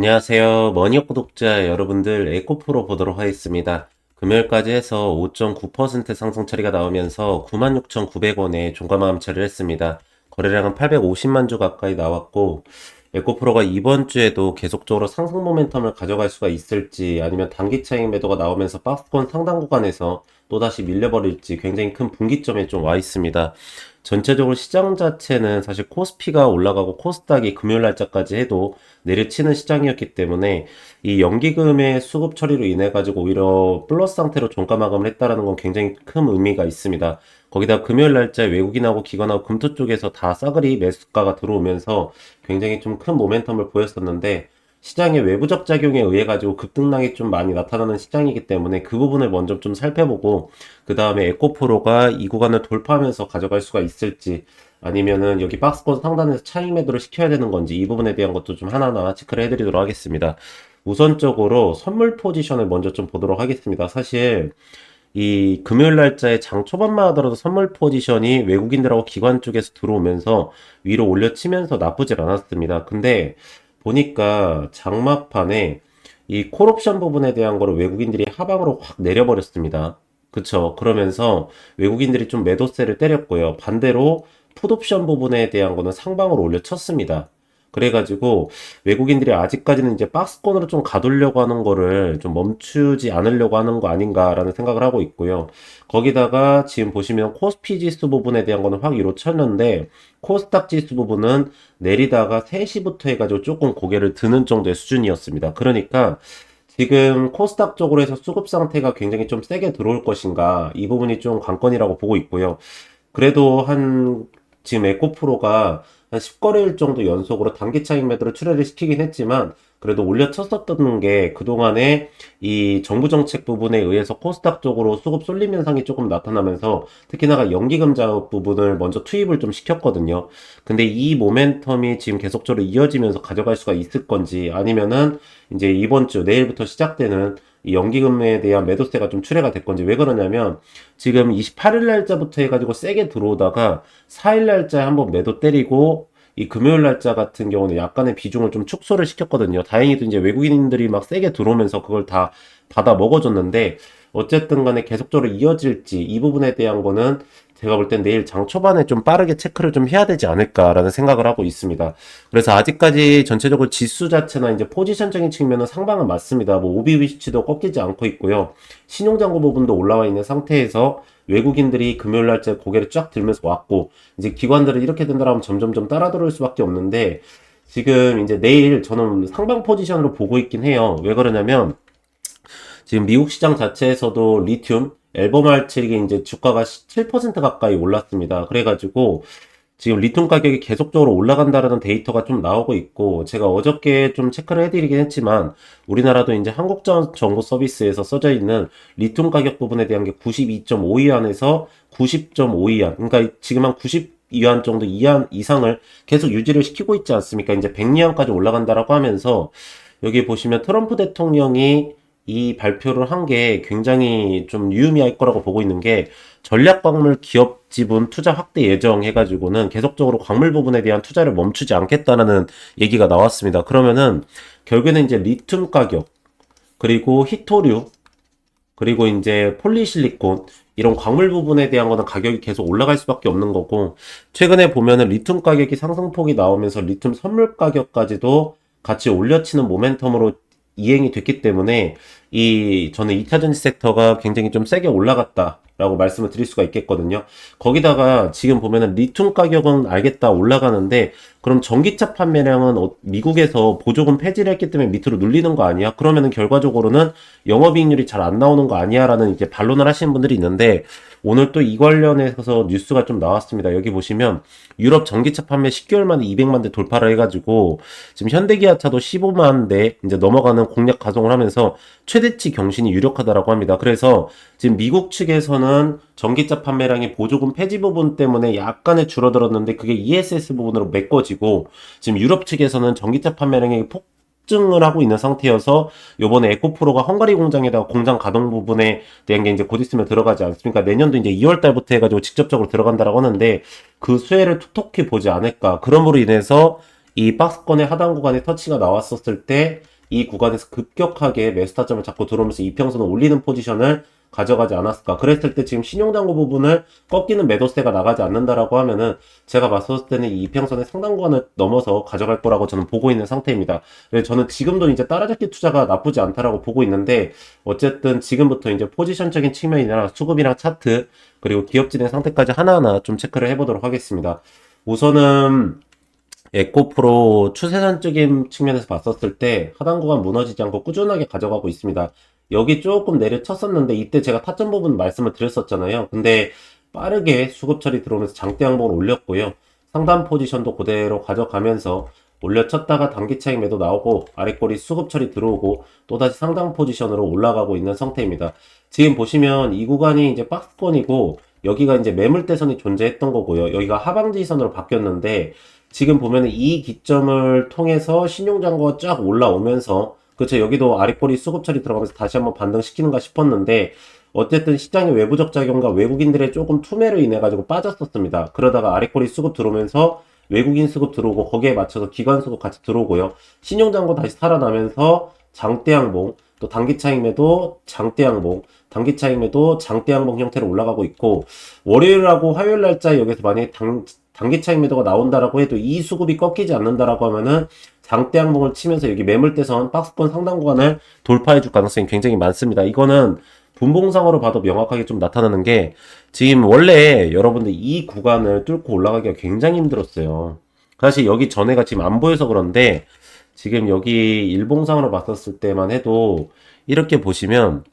안녕하세요. 머니업 구독자 여러분들 에코프로 보도록 하겠습니다. 금요일까지 해서 5.9% 상승 처리가 나오면서 96,900원에 종가마감 처리를 했습니다. 거래량은 850만 주 가까이 나왔고 에코프로가 이번 주에도 계속적으로 상승 모멘텀을 가져갈 수가 있을지 아니면 단기 차익 매도가 나오면서 박스권 상당 구간에서 또다시 밀려버릴지 굉장히 큰 분기점에 좀 와 있습니다. 전체적으로 시장 자체는 사실 코스피가 올라가고 코스닥이 금요일 날짜까지 해도 내려치는 시장이었기 때문에 이 연기금의 수급 처리로 인해 가지고 오히려 플러스 상태로 종가 마감을 했다라는 건 굉장히 큰 의미가 있습니다. 거기다 금요일 날짜에 외국인하고 기관하고 금토 쪽에서 다 싸그리 매수가가 들어오면서 굉장히 좀 큰 모멘텀을 보였었는데 시장의 외부적 작용에 의해 가지고 급등락이 좀 많이 나타나는 시장이기 때문에 그 부분을 먼저 좀 살펴보고 그 다음에 에코프로가 이 구간을 돌파하면서 가져갈 수가 있을지 아니면은 여기 박스권 상단에서 차익 매도를 시켜야 되는 건지 이 부분에 대한 것도 좀 하나하나 체크를 해드리도록 하겠습니다. 우선적으로 선물 포지션을 먼저 좀 보도록 하겠습니다. 사실 이 금요일 날짜에 장 초반만 하더라도 선물 포지션이 외국인들하고 기관 쪽에서 들어오면서 위로 올려치면서 나쁘질 않았습니다. 근데 보니까 장막판에 이 콜옵션 부분에 대한 거를 외국인들이 하방으로 확 내려버렸습니다. 그쵸. 그러면서 외국인들이 좀 매도세를 때렸고요. 반대로 풋옵션 부분에 대한 거는 상방으로 올려쳤습니다. 그래가지고 외국인들이 아직까지는 이제 박스권으로 좀 가두려고 하는 거를 좀 멈추지 않으려고 하는 거 아닌가라는 생각을 하고 있고요. 거기다가 지금 보시면 코스피 지수 부분에 대한 거는 확 위로 쳤는데 코스닥 지수 부분은 내리다가 3시부터 해가지고 조금 고개를 드는 정도의 수준이었습니다. 그러니까 지금 코스닥 쪽으로 해서 수급 상태가 굉장히 좀 세게 들어올 것인가 이 부분이 좀 관건이라고 보고 있고요. 그래도 한 지금 에코프로가 한 10거래일 정도 연속으로 단기 차익 매도를 출회를 시키긴 했지만 그래도 올려쳤었던 게 그동안에 이 정부 정책 부분에 의해서 코스닥 쪽으로 수급 쏠림 현상이 조금 나타나면서 특히나가 연기금 자업 부분을 먼저 투입을 좀 시켰거든요. 근데 이 모멘텀이 지금 계속적으로 이어지면서 가져갈 수가 있을 건지 아니면은 이제 이번 주 내일부터 시작되는 이 연기금에 대한 매도세가 좀 출회가 될 건지 왜 그러냐면 지금 28일 날짜부터 해가지고 세게 들어오다가 4일 날짜에 한번 매도 때리고 이 금요일 날짜 같은 경우는 약간의 비중을 좀 축소를 시켰거든요. 다행히도 이제 외국인들이 막 세게 들어오면서 그걸 다 받아 먹어줬는데 어쨌든 간에 계속적으로 이어질지 이 부분에 대한 거는 제가 볼 땐 내일 장 초반에 좀 빠르게 체크를 좀 해야 되지 않을까라는 생각을 하고 있습니다. 그래서 아직까지 전체적으로 지수 자체나 이제 포지션적인 측면은 상방은 맞습니다. 뭐 오비 위치도 꺾이지 않고 있고요. 신용장고 부분도 올라와 있는 상태에서 외국인들이 금요일 날짜 고개를 쫙 들면서 왔고 이제 기관들은 이렇게 된다면 점점점 따라 들어올 수밖에 없는데 지금 이제 내일 저는 상방 포지션으로 보고 있긴 해요. 왜 그러냐면 지금 미국 시장 자체에서도 리튬 앨범 알츠릭이 이제 주가가 7% 가까이 올랐습니다. 그래가지고 지금 리튬 가격이 계속적으로 올라간다라는 데이터가 좀 나오고 있고 제가 어저께 좀 체크를 해드리긴 했지만 우리나라도 이제 한국정보 서비스에서 써져 있는 리튬 가격 부분에 대한 게 92.5위안에서 90.5위안 그러니까 지금 한 90위안 정도 이안 이상을 계속 유지를 시키고 있지 않습니까? 이제 100위안까지 올라간다라고 하면서 여기 보시면 트럼프 대통령이 이 발표를 한 게 굉장히 좀 유의미할 거라고 보고 있는 게 전략 광물 기업 지분 투자 확대 예정 해가지고는 계속적으로 광물 부분에 대한 투자를 멈추지 않겠다라는 얘기가 나왔습니다. 그러면은 결국에는 이제 리튬 가격 그리고 히토류 그리고 이제 폴리실리콘 이런 광물 부분에 대한 거는 가격이 계속 올라갈 수밖에 없는 거고 최근에 보면은 리튬 가격이 상승폭이 나오면서 리튬 선물 가격까지도 같이 올려치는 모멘텀으로 이행이 됐기 때문에 이 저는 2차 전지 섹터가 굉장히 좀 세게 올라갔다 라고 말씀을 드릴 수가 있겠거든요. 거기다가 지금 보면은 리튬 가격은 알겠다 올라가는데 그럼 전기차 판매량은 어, 미국에서 보조금 폐지를 했기 때문에 밑으로 눌리는 거 아니야? 그러면은 결과적으로는 영업이익률이 잘 안 나오는 거 아니야라는 이제 반론을 하시는 분들이 있는데 오늘 또 이 관련해서 뉴스가 좀 나왔습니다. 여기 보시면 유럽 전기차 판매 10개월 만에 200만 대 돌파를 해가지고 지금 현대기아차도 15만 대 이제 넘어가는 공략 가동을 하면서 최대치 경신이 유력하다라고 합니다. 그래서 지금 미국 측에서는 전기차 판매량이 보조금 폐지 부분 때문에 약간의 줄어들었는데 그게 ESS 부분으로 메꿔지고 지금 유럽 측에서는 전기차 판매량이 폭 증을 하고 있는 상태여서 요번에 에코프로가 헝가리 공장에다가 공장 가동 부분에 대한 게 이제 곧 있으면 들어가지 않습니까? 내년도 이제 2월 달부터 해가지고 직접적으로 들어간다라고 하는데 그 수혜를 톡톡히 보지 않을까. 그러므로 인해서 이 박스권의 하단 구간에 터치가 나왔었을 때 이 구간에서 급격하게 매수 타점을 잡고 들어오면서 이평선을 올리는 포지션을 가져가지 않았을까. 그랬을 때 지금 신용장고 부분을 꺾이는 매도세가 나가지 않는다라고 하면은 제가 봤을 때는 이 이평선의 상당 구간을 넘어서 가져갈 거라고 저는 보고 있는 상태입니다. 그래서 저는 지금도 이제 따라잡기 투자가 나쁘지 않다라고 보고 있는데 어쨌든 지금부터 이제 포지션적인 측면이나 수급이랑 차트 그리고 기업 진행 상태까지 하나하나 좀 체크를 해보도록 하겠습니다. 우선은 에코프로 추세선적인 측면에서 봤었을 때 하단 구간 무너지지 않고 꾸준하게 가져가고 있습니다. 여기 조금 내려쳤었는데 이때 제가 타점 부분 말씀을 드렸었잖아요. 근데 빠르게 수급 처리 들어오면서 장대 항목을 올렸고요. 상단 포지션도 그대로 가져가면서 올려쳤다가 단기 차익 매도 나오고 아래꼬리 수급 처리 들어오고 또다시 상당 포지션으로 올라가고 있는 상태입니다. 지금 보시면 이 구간이 이제 박스권이고 여기가 이제 매물대선이 존재했던 거고요. 여기가 하방지선으로 바뀌었는데 지금 보면은 이 기점을 통해서 신용장고가 쫙 올라오면서 그렇죠. 여기도 아래꼬리 수급 처리 들어가면서 다시 한번 반등시키는가 싶었는데 어쨌든 시장의 외부적 작용과 외국인들의 조금 투매로 인해 가지고 빠졌었습니다. 그러다가 아래꼬리 수급 들어오면서 외국인 수급 들어오고 거기에 맞춰서 기관 수급 같이 들어오고요. 신용장고 다시 살아나면서 장대 항봉 또 단기 차익매도 장대 항봉 단기 차익매도 장대 항봉 형태로 올라가고 있고 월요일하고 화요일 날짜에 여기서 만약에 당, 단기 차익 매도가 나온다라고 해도 이 수급이 꺾이지 않는다라고 하면은 장대 항봉을 치면서 여기 매물대선 박스권 상당 구간을 돌파해 줄 가능성이 굉장히 많습니다. 이거는 분봉상으로 봐도 명확하게 좀 나타나는 게 지금 원래 여러분들 이 구간을 뚫고 올라가기가 굉장히 힘들었어요. 사실 여기 전에가 지금 안 보여서 그런데 지금 여기 일봉상으로 봤었을 때만 해도 이렇게 보시면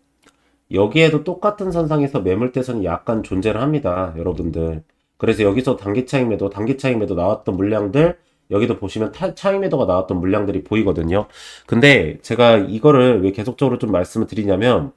여기에도 똑같은 선상에서 매물대선이 약간 존재를 합니다. 여러분들. 그래서 여기서 단기 차익 매도, 단기 차익 매도 나왔던 물량들 여기도 보시면 타, 차익 매도가 나왔던 물량들이 보이거든요. 근데 제가 이거를 왜 계속적으로 좀 말씀을 드리냐면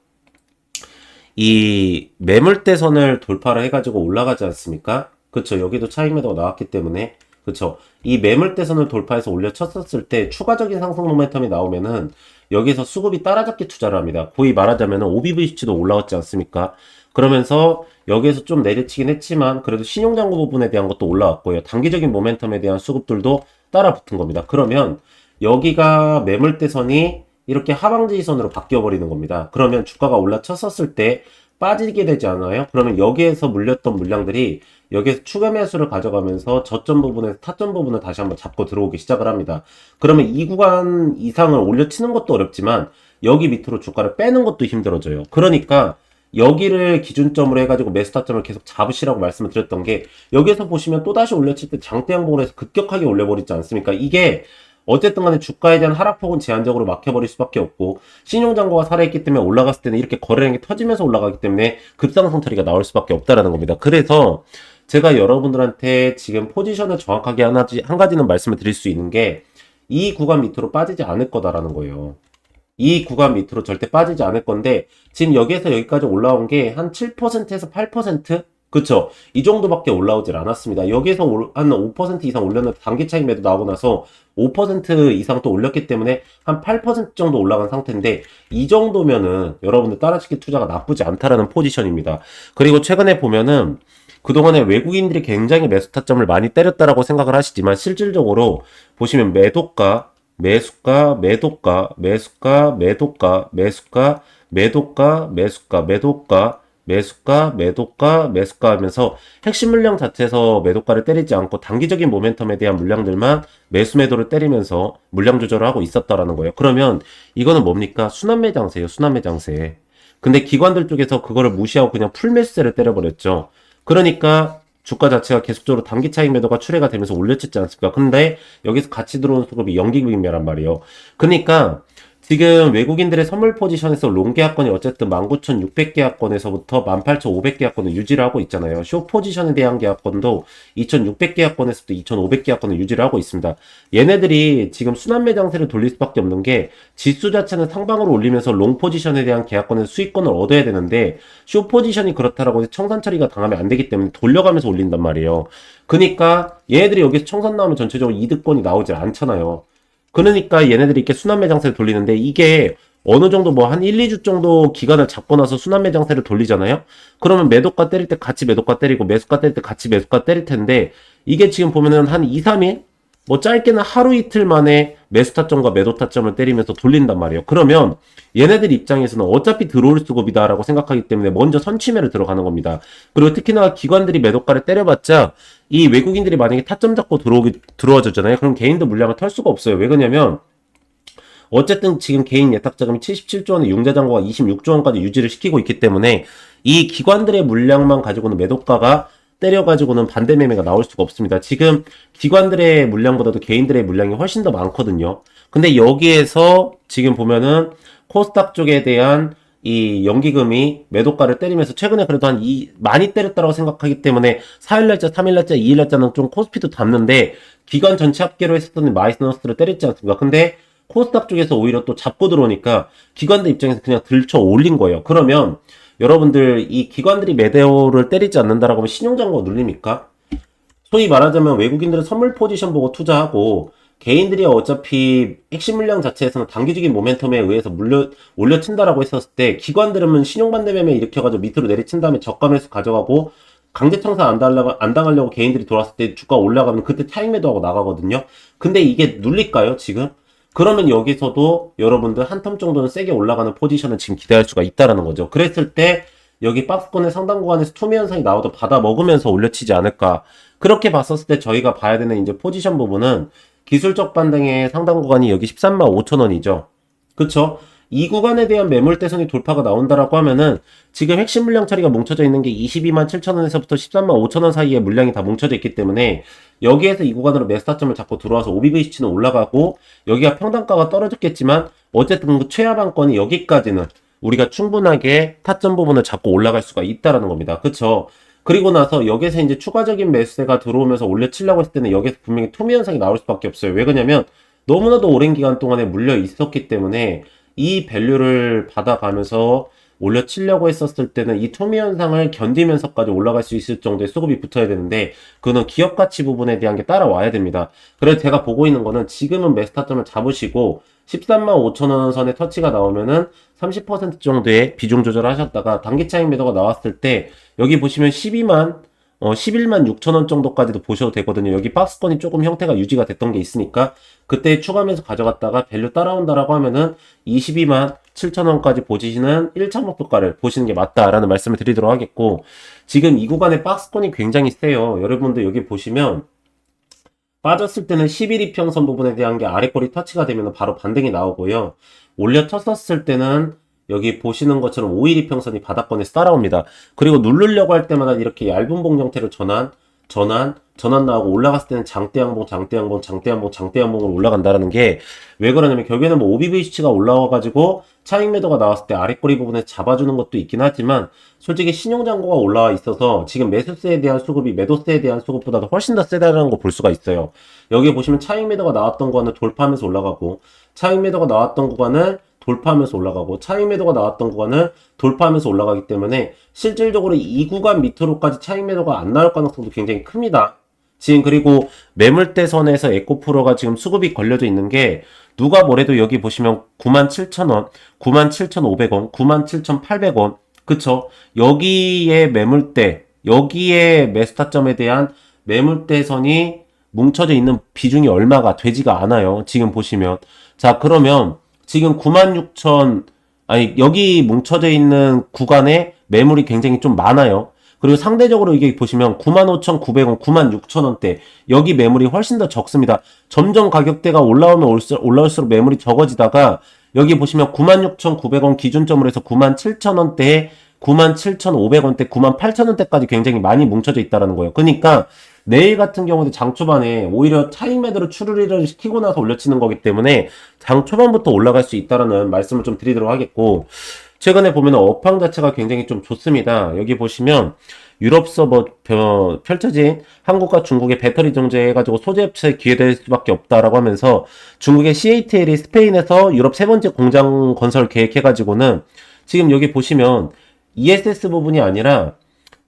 이 매물대선을 돌파를 해가지고 올라가지 않습니까? 그쵸. 여기도 차익 매도가 나왔기 때문에 그쵸. 이 매물대선을 돌파해서 올려쳤었을 때 추가적인 상승 모멘텀이 나오면은 여기서 수급이 따라잡기 투자를 합니다. 거의 말하자면 OBVC도 올라왔지 않습니까? 그러면서 여기에서 좀 내리치긴 했지만 그래도 신용장고 부분에 대한 것도 올라왔고요. 단기적인 모멘텀에 대한 수급들도 따라 붙은 겁니다. 그러면 여기가 매물대선이 이렇게 하방지선으로 바뀌어 버리는 겁니다. 그러면 주가가 올라쳤었을 때 빠지게 되지 않아요? 그러면 여기에서 물렸던 물량들이 여기에서 추가 매수를 가져가면서 저점 부분에서 타점 부분을 다시 한번 잡고 들어오기 시작을 합니다. 그러면 이 구간 이상을 올려치는 것도 어렵지만 여기 밑으로 주가를 빼는 것도 힘들어져요. 그러니까 여기를 기준점으로 해가지고 매수타점을 계속 잡으시라고 말씀을 드렸던 게 여기에서 보시면 또다시 올려칠 때 장대 양봉을 해서 급격하게 올려버리지 않습니까? 이게 어쨌든 간에 주가에 대한 하락폭은 제한적으로 막혀버릴 수밖에 없고 신용장고가 살아있기 때문에 올라갔을 때는 이렇게 거래량이 터지면서 올라가기 때문에 급상승 처리가 나올 수밖에 없다라는 겁니다. 그래서 제가 여러분들한테 지금 포지션을 정확하게 하나, 한 가지는 말씀을 드릴 수 있는 게 이 구간 밑으로 빠지지 않을 거다라는 거예요. 이 구간 밑으로 절대 빠지지 않을 건데 지금 여기에서 여기까지 올라온 게 한 7%에서 8% 그쵸? 이 정도밖에 올라오질 않았습니다. 여기에서 한 5% 이상 올렸는데 단기 차익 매도 나오고 나서 5% 이상 또 올렸기 때문에 한 8% 정도 올라간 상태인데 이 정도면은 여러분들 따라치기 투자가 나쁘지 않다라는 포지션입니다. 그리고 최근에 보면은 그동안에 외국인들이 굉장히 매수 타점을 많이 때렸다라고 생각을 하시지만 실질적으로 보시면 매도가 매수가, 매도가, 매수가, 매도가, 매수가, 매도가, 매수가, 매도가, 매수가, 매도가, 매수가 하면서 핵심 물량 자체에서 매도가를 때리지 않고 단기적인 모멘텀에 대한 물량들만 매수 매도를 때리면서 물량 조절을 하고 있었다라는 거예요. 그러면 이거는 뭡니까? 순환매 장세예요. 순환매 장세. 근데 기관들 쪽에서 그거를 무시하고 그냥 풀 매수세를 때려버렸죠. 그러니까 주가 자체가 계속적으로 단기 차익 매도가 출회가 되면서 올려쳤지 않습니까? 근데 여기서 같이 들어온 수급이 연기금이란 말이에요. 그러니까 지금 외국인들의 선물 포지션에서 롱 계약권이 어쨌든 19,600 계약권에서부터 18,500 계약권을 유지를 하고 있잖아요. 쇼 포지션에 대한 계약권도 2,600 계약권에서부터 2,500 계약권을 유지를 하고 있습니다. 얘네들이 지금 순환 매 장세를 돌릴 수밖에 없는 게 지수 자체는 상방으로 올리면서 롱 포지션에 대한 계약권의 수익권을 얻어야 되는데 쇼 포지션이 그렇다라고 청산 처리가 당하면 안 되기 때문에 돌려가면서 올린단 말이에요. 그러니까 얘네들이 여기서 청산 나오면 전체적으로 이득권이 나오질 않잖아요. 그러니까 얘네들이 이렇게 순환 매 장세를 돌리는데 이게 어느 정도 뭐 한 1, 2주 정도 기간을 잡고 나서 순환 매 장세를 돌리잖아요? 그러면 매도가 때릴 때 같이 매도가 때리고 매수가 때릴 때 같이 매수가 때릴 텐데 이게 지금 보면은 한 2, 3일? 뭐 짧게는 하루 이틀 만에 매수 타점과 매도 타점을 때리면서 돌린단 말이에요. 그러면 얘네들 입장에서는 어차피 들어올 수급이다라고 생각하기 때문에 먼저 선취매를 들어가는 겁니다. 그리고 특히나 기관들이 매도가를 때려봤자 이 외국인들이 만약에 타점 잡고 들어오기 들어와줬잖아요. 그럼 개인들 물량을 털 수가 없어요. 왜 그러냐면 어쨌든 지금 개인 예탁 자금이 77조 원에 융자 잔고가 26조 원까지 유지를 시키고 있기 때문에 이 기관들의 물량만 가지고는 매도가가 때려가지고는 반대 매매가 나올 수가 없습니다. 지금 기관들의 물량보다도 개인들의 물량이 훨씬 더 많거든요. 근데 여기에서 지금 보면은 코스닥 쪽에 대한 이 연기금이 매도가를 때리면서 최근에 그래도 한 이, 많이 때렸다고 생각하기 때문에 4일날짜, 3일날짜, 2일날짜는 좀 코스피도 담는데 기관 전체 합계로 했었던 마이너스를 때렸지 않습니까? 근데 코스닥 쪽에서 오히려 또 잡고 들어오니까 기관들 입장에서 그냥 들쳐 올린 거예요. 그러면 여러분들 이 기관들이 매대호를 때리지 않는다라고 하면 신용장고 눌립니까? 소위 말하자면 외국인들은 선물 포지션 보고 투자하고 개인들이 어차피 핵심 물량 자체에서는 단기적인 모멘텀에 의해서 물려 올려친다라고 했었을 때 기관들은 신용반대 매매 일으켜가지고 밑으로 내리친 다음에 저가매수 가져가고 강제 청산 안 당하려고, 안 당하려고 개인들이 들어왔을 때 주가 올라가면 그때 차익 매도하고 나가거든요. 근데 이게 눌릴까요, 지금? 그러면 여기서도 여러분들 한 텀 정도는 세게 올라가는 포지션을 지금 기대할 수가 있다라는 거죠. 그랬을 때 여기 박스권의 상당 구간에서 투매 현상이 나와도 받아 먹으면서 올려치지 않을까. 그렇게 봤었을 때 저희가 봐야 되는 이제 포지션 부분은 기술적 반등의 상당 구간이 여기 13만 5천 원이죠. 그쵸? 이 구간에 대한 매물대선이 돌파가 나온다라고 하면은 지금 핵심 물량 처리가 뭉쳐져 있는 게 22만 7천 원에서부터 13만 5천 원 사이에 물량이 다 뭉쳐져 있기 때문에 여기에서 이 구간으로 매스타점을 잡고 들어와서 OBVC는 올라가고 여기가 평단가가 떨어졌겠지만 어쨌든 그 최하방권이 여기까지는 우리가 충분하게 타점 부분을 잡고 올라갈 수가 있다라는 겁니다. 그쵸? 그리고 나서 여기서 이제 추가적인 매수세가 들어오면서 올려치려고 했을 때는 여기서 분명히 투미 현상이 나올 수밖에 없어요. 왜 그러냐면 너무나도 오랜 기간 동안에 물려 있었기 때문에 이 밸류를 받아가면서 올려치려고 했었을 때는 이 투미 현상을 견디면서까지 올라갈 수 있을 정도의 수급이 붙어야 되는데 그거는 기업 가치 부분에 대한 게 따라와야 됩니다. 그래서 제가 보고 있는 거는 지금은 매스타점을 잡으시고 13만 5천 원 선에 터치가 나오면은 30% 정도의 비중 조절을 하셨다가 단기 차익 매도가 나왔을 때 여기 보시면 12만 어, 11만 6천 원 정도까지도 보셔도 되거든요. 여기 박스권이 조금 형태가 유지가 됐던 게 있으니까 그때 추가하면서 가져갔다가 밸류 따라온다라고 하면은 22만 7천 원까지 보시는 1차 목표가를 보시는 게 맞다라는 말씀을 드리도록 하겠고 지금 이 구간의 박스권이 굉장히 세요. 여러분들 여기 보시면 빠졌을 때는 11이평선 부분에 대한 게 아래 꼬리 터치가 되면 바로 반등이 나오고요. 올려 쳤었을 때는 여기 보시는 것처럼 5일2평선이 바닥권에서 따라옵니다. 그리고 누르려고 할 때마다 이렇게 얇은 봉 형태로 전환, 전환, 전환 나오고 올라갔을 때는 장대 양봉, 장대 양봉, 장대 양봉, 장대 양봉으로 올라간다라는 게 왜 그러냐면 결국에는 뭐 OBVC가 올라와가지고 차익 매도가 나왔을 때 아래꼬리 부분에 잡아주는 것도 있긴 하지만 솔직히 신용장고가 올라와 있어서 지금 매수세에 대한 수급이 매도세에 대한 수급보다도 훨씬 더 세다는 거 볼 수가 있어요. 여기 보시면 차익 매도가 나왔던 거는 돌파하면서 올라가고 차익 매도가 나왔던 구간을 돌파하면서 올라가고 차익 매도가 나왔던 구간을 돌파하면서 올라가기 때문에 실질적으로 이 구간 밑으로까지 차익 매도가 안 나올 가능성도 굉장히 큽니다. 지금 그리고 매물대선에서 에코프로가 지금 수급이 걸려져 있는 게 누가 뭐래도 여기 보시면 97,000원, 97,500원, 97,800원 그쵸? 여기에 매물대, 여기에 매수타점에 대한 매물대선이 뭉쳐져 있는 비중이 얼마가 되지가 않아요. 지금 보시면. 자, 그러면 지금 96,000, 아니, 여기 뭉쳐져 있는 구간에 매물이 굉장히 좀 많아요. 그리고 상대적으로 이게 보시면 95,900원, 96,000원대 여기 매물이 훨씬 더 적습니다. 점점 가격대가 올라오면 올수, 올라올수록 매물이 적어지다가 여기 보시면 96,900원 기준점으로 해서 97,000원대에 97,500원대, 98,000원대까지 굉장히 많이 뭉쳐져 있다라는 거예요. 그러니까 내일 같은 경우도 장 초반에 오히려 차익 매도로 추르리를 시키고 나서 올려치는 거기 때문에 장 초반부터 올라갈 수 있다라는 말씀을 좀 드리도록 하겠고 최근에 보면 업황 자체가 굉장히 좀 좋습니다. 여기 보시면 유럽 서버 펼쳐진 한국과 중국의 배터리 정제 해가지고 소재 협체 기회될 수밖에 없다라고 하면서 중국의 CATL이 스페인에서 유럽 세 번째 공장 건설 계획해가지고는 지금 여기 보시면 ESS 부분이 아니라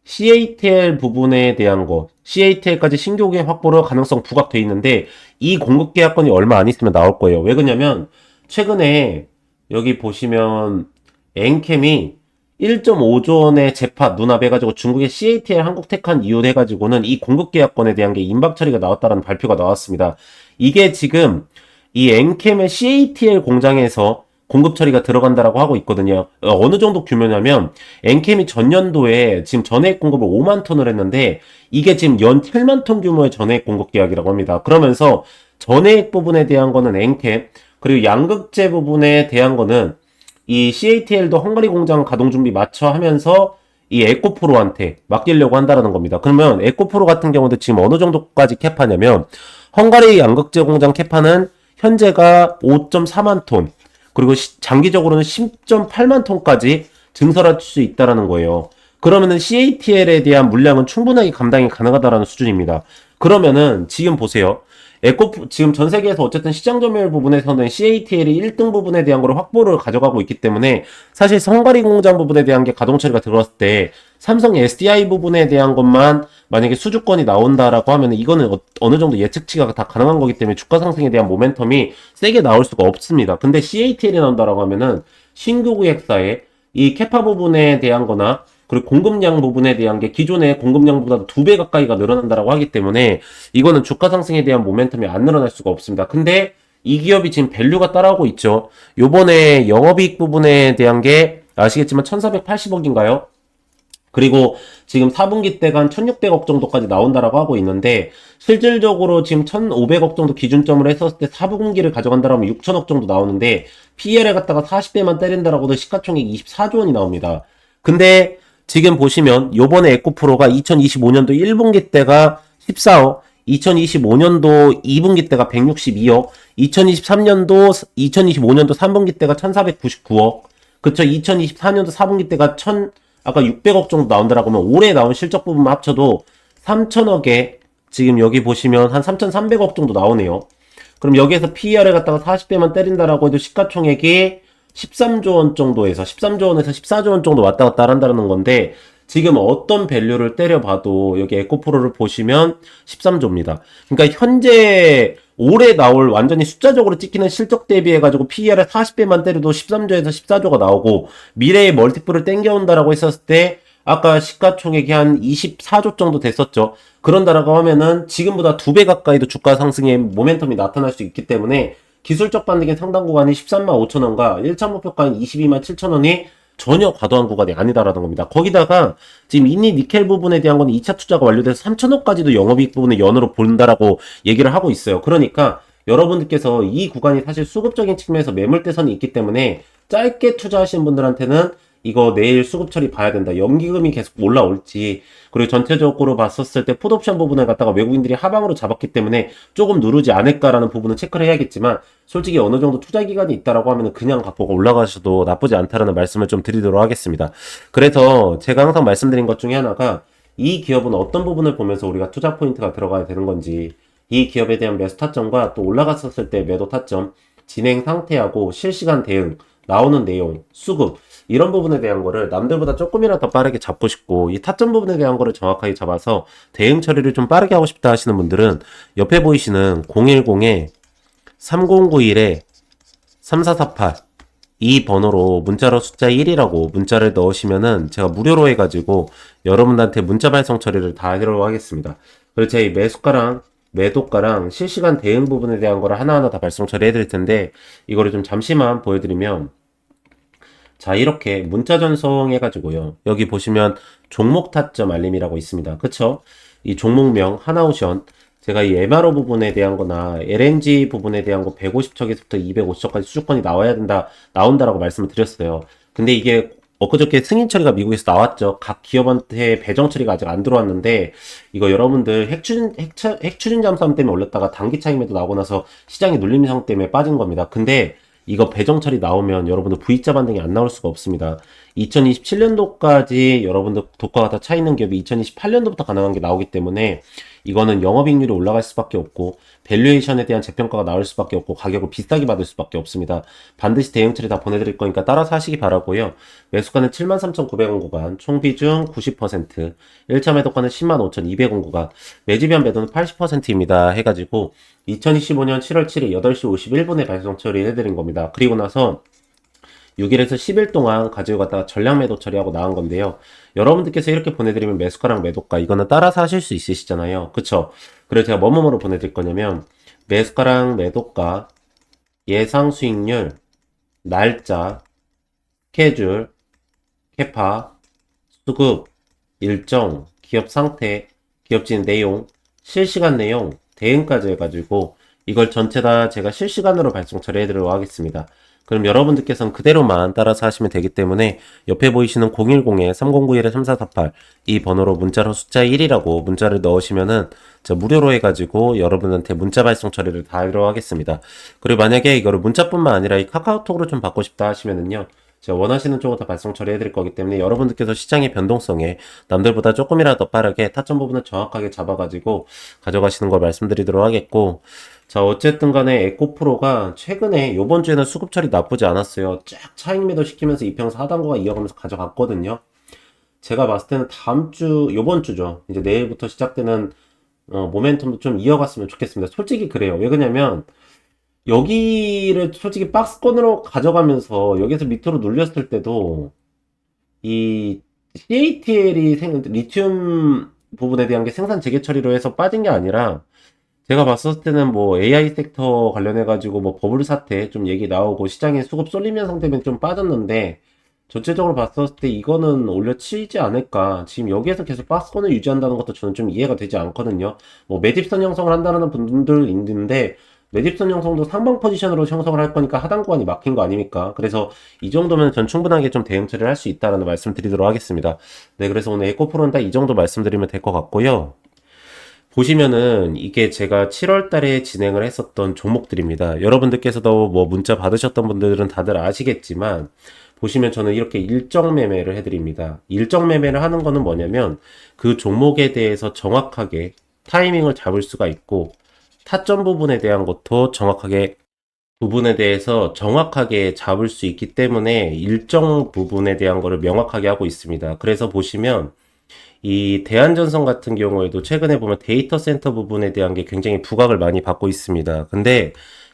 CATL 부분에 대한 거, CATL까지 신규 계 확보로 가능성 부각돼 있는데 이 공급 계약권이 얼마 안 있으면 나올 거예요. 왜 그러냐면 최근에 여기 보시면 엔캠이 1.5조 원의 재파 눈앞해가지고 중국의 CATL 한국 테칸 이웃해가지고는 이 공급 계약권에 대한 게 임박 처리가 나왔다는 발표가 나왔습니다. 이게 지금 이 엔캠의 CATL 공장에서 공급 처리가 들어간다라고 하고 있거든요. 어, 어느 정도 규모냐면 엔캠이 전년도에 지금 전해액 공급을 5만 톤을 했는데 이게 지금 연 7만 톤 규모의 전해액 공급 계약이라고 합니다. 그러면서 전해액 부분에 대한 거는 엔캠 그리고 양극재 부분에 대한 거는 이 CATL도 헝가리 공장 가동 준비 맞춰 하면서 이 에코프로한테 맡기려고 한다라는 겁니다. 그러면 에코프로 같은 경우도 지금 어느 정도까지 캡하냐면 헝가리 양극재 공장 캡하는 현재가 5.4만 톤 그리고 시- 장기적으로는 10.8만 톤까지 증설할 수 있다라는 거예요. 그러면은 CATL에 대한 물량은 충분하게 감당이 가능하다라는 수준입니다. 그러면은 지금 보세요. 에코 지금 전 세계에서 어쨌든 시장 점유율 부분에서는 CATL이 1등 부분에 대한 걸 확보를 가져가고 있기 때문에 사실 성가리 공장 부분에 대한 게 가동 처리가 들어왔을 때 삼성 SDI 부분에 대한 것만 만약에 수주권이 나온다라고 하면 이거는 어, 어느 정도 예측치가 다 가능한 거기 때문에 주가 상승에 대한 모멘텀이 세게 나올 수가 없습니다. 근데 CATL이 나온다라고 하면은 신규 구획사의 이 캐파 부분에 대한 거나 그리고 공급량 부분에 대한 게 기존의 공급량보다 두 배 가까이가 늘어난다라고 하기 때문에 이거는 주가 상승에 대한 모멘텀이 안 늘어날 수가 없습니다. 근데 이 기업이 지금 밸류가 따라오고 있죠. 요번에 영업이익 부분에 대한 게 아시겠지만 1480억인가요? 그리고 지금 4분기 때가 한 1600억 정도까지 나온다라고 하고 있는데 실질적으로 지금 1500억 정도 기준점을 했었을 때 4분기를 가져간다라면 6000억 정도 나오는데 PL에 갖다가 40배만 때린다라고도 시가총액 24조 원이 나옵니다. 근데 지금 보시면 요번에 에코프로가 2025년도 1분기 때가 14억 2025년도 2분기 때가 162억, 2023년도, 2025년도 3분기 때가 1499억, 그쵸, 2024년도 4분기 때가 1000, 아까 600억 정도 나온다라고 하면 올해 나온 실적 부분만 합쳐도 3천억에 지금 여기 보시면 한 3,300억 정도 나오네요. 그럼 여기에서 PER을 갖다가 40배만 때린다라고 해도 시가총액이 13조 원 정도에서 13조 원에서 14조 원 정도 왔다 갔다 한다는 건데 지금 어떤 밸류를 때려봐도 여기 에코프로를 보시면 13조입니다. 그러니까 현재 올해 나올 완전히 숫자적으로 찍히는 실적 대비해가지고 PER을 40배만 때려도 13조에서 14조가 나오고 미래의 멀티플을 땡겨온다라고 했었을 때 아까 시가총액이 한 24조 정도 됐었죠. 그런다라고 하면은 지금보다 두 배 가까이도 주가 상승의 모멘텀이 나타날 수 있기 때문에 기술적 반등의 상당 구간이 13만 5천 원과 1차 목표가인 22만 7천 원이 전혀 과도한 구간이 아니다라는 겁니다. 거기다가 지금 이니 니켈 부분에 대한 건 2차 투자가 완료돼서 3천억까지도 영업이익 부분을 연으로 본다라고 얘기를 하고 있어요. 그러니까 여러분들께서 이 구간이 사실 수급적인 측면에서 매물대선이 있기 때문에 짧게 투자하시는 분들한테는 이거 내일 수급 처리 봐야 된다. 연기금이 계속 올라올지 그리고 전체적으로 봤었을 때 풋옵션 부분을 갖다가 외국인들이 하방으로 잡았기 때문에 조금 누르지 않을까라는 부분은 체크를 해야겠지만 솔직히 어느 정도 투자 기간이 있다라고 하면 그냥 갖고 올라가셔도 나쁘지 않다라는 말씀을 좀 드리도록 하겠습니다. 그래서 제가 항상 말씀드린 것 중에 하나가 이 기업은 어떤 부분을 보면서 우리가 투자 포인트가 들어가야 되는 건지 이 기업에 대한 매수 타점과 또 올라갔었을 때 매도 타점 진행 상태하고 실시간 대응 나오는 내용 수급 이런 부분에 대한 거를 남들보다 조금이라도 더 빠르게 잡고 싶고 이 타점 부분에 대한 거를 정확하게 잡아서 대응 처리를 좀 빠르게 하고 싶다 하시는 분들은 옆에 보이시는 010에 3091에 3448 이 번호로 문자로 숫자 1이라고 문자를 넣으시면은 제가 무료로 해가지고 여러분들한테 문자 발송 처리를 다 하도록 하겠습니다. 그리고 제 매수가랑 매도가랑 실시간 대응 부분에 대한 거를 하나하나 다 발송 처리해 드릴 텐데 이거를 좀 잠시만 보여드리면 자 이렇게 문자 전송해 가지고요. 여기 보시면 종목 타점 알림이라고 있습니다. 그쵸? 이 종목명 하나오션. 제가 이 MRO 부분에 대한 거나 LNG 부분에 대한 거 150척에서부터 250척까지 수주권이 나와야 된다 나온다라고 말씀을 드렸어요. 근데 이게 엊그저께 승인 처리가 미국에서 나왔죠. 각 기업한테 배정 처리가 아직 안 들어왔는데 이거 여러분들 핵추진 핵차, 핵추진 잠수함 때문에 올렸다가 단기 차익매도 나오고 나서 시장이 눌림성 때문에 빠진 겁니다. 근데 이거 배정 처리 나오면 여러분들 V자 반등이 안 나올 수가 없습니다. 2027년도까지 여러분들 독과가 다 차 있는 기업이 2028년도부터 가능한 게 나오기 때문에 이거는 영업이익률이 올라갈 수밖에 없고 밸류에이션에 대한 재평가가 나올 수밖에 없고 가격을 비싸게 받을 수밖에 없습니다. 반드시 대응 처리 다 보내드릴 거니까 따라서 하시기 바라고요. 매수가는 73,900원 구간, 총 비중 90%, 1차 매도가는 105,200원 구간, 매집연 매도는 80%입니다. 해가지고 2025년 7월 7일 8시 51분에 발송 처리해드린 겁니다. 그리고 나서 6일에서 10일 동안 가지고 갔다가 전량 매도 처리하고 나온 건데요. 여러분들께서 이렇게 보내드리면 매수가랑 매도가 이거는 따라서 하실 수 있으시잖아요. 그쵸? 그래서 제가 뭐뭐뭐로 보내드릴 거냐면 매수가랑 매도가, 예상 수익률, 날짜, 스케줄, 캐파, 수급, 일정, 기업 상태, 기업 진 내용, 실시간 내용, 대응까지 해가지고 이걸 전체 다 제가 실시간으로 발송 처리해드리도록 하겠습니다. 그럼 여러분들께서는 그대로만 따라서 하시면 되기 때문에 옆에 보이시는 010-3091-3448 이 번호로 문자로 숫자 1이라고 문자를 넣으시면은 저 무료로 해가지고 여러분한테 문자 발송 처리를 다 하도록 하겠습니다. 그리고 만약에 이거를 문자뿐만 아니라 이 카카오톡으로 좀 받고 싶다 하시면은요. 제가 원하시는 쪽으로 다 발송 처리해 드릴 거기 때문에 여러분들께서 시장의 변동성에 남들보다 조금이라도 빠르게 타점 부분을 정확하게 잡아가지고 가져가시는 걸 말씀드리도록 하겠고 자 어쨌든 간에 에코프로가 최근에 요번 주에는 수급 처리 나쁘지 않았어요. 쫙 차익 매도 시키면서 이평사 하단고가 이어가면서 가져갔거든요. 제가 봤을 때는 다음 주 요번 주죠. 이제 내일부터 시작되는 어, 모멘텀도 좀 이어갔으면 좋겠습니다. 솔직히 그래요. 왜 그러냐면 여기를 솔직히 박스권으로 가져가면서 여기서 밑으로 눌렸을 때도 이 CATL이 생, 리튬 부분에 대한 게 생산 재개 처리로 해서 빠진 게 아니라 제가 봤을 때는 뭐 AI 섹터 관련해 가지고 뭐 버블 사태 좀 얘기 나오고 시장에 수급 쏠리면 상태면 좀 빠졌는데 전체적으로 봤을 때 이거는 올려치지 않을까. 지금 여기에서 계속 박스권을 유지한다는 것도 저는 좀 이해가 되지 않거든요. 뭐 매집선 형성을 한다는 분들 있는데 매집선 형성도 상방 포지션으로 형성을 할 거니까 하단 구간이 막힌 거 아닙니까? 그래서 이 정도면 전 충분하게 좀 대응 처리를 할 수 있다라는 말씀 드리도록 하겠습니다. 네, 그래서 오늘 에코프로는 딱이 정도 말씀드리면 될 것 같고요. 보시면은 이게 제가 7월 달에 진행을 했었던 종목들입니다. 여러분들께서도 뭐 문자 받으셨던 분들은 다들 아시겠지만 보시면 저는 이렇게 일정 매매를 해드립니다. 일정 매매를 하는 거는 뭐냐면 그 종목에 대해서 정확하게 타이밍을 잡을 수가 있고 타점 부분에 대한 것도 정확하게 부분에 대해서 정확하게 잡을 수 있기 때문에 일정 부분에 대한 거를 명확하게 하고 있습니다. 그래서 보시면 이 대한전선 같은 경우에도 최근에 보면 데이터 센터 부분에 대한 게 굉장히 부각을 많이 받고 있습니다. 근데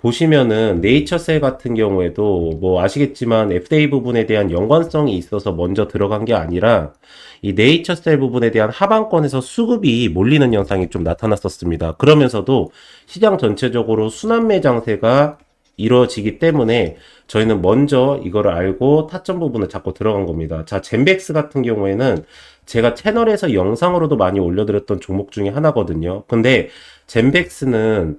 보시면은 네이처셀 같은 경우에도 뭐 아시겠지만 FDA 부분에 대한 연관성이 있어서 먼저 들어간 게 아니라 이 네이처셀 부분에 대한 하방권에서 수급이 몰리는 현상이 좀 나타났었습니다. 그러면서도 시장 전체적으로 순환매 장세가 이루어지기 때문에 저희는 먼저 이거를 알고 타점 부분을 잡고 들어간 겁니다. 자, 젠백스 같은 경우에는 제가 채널에서 영상으로도 많이 올려드렸던 종목 중에 하나거든요. 근데 젠백스는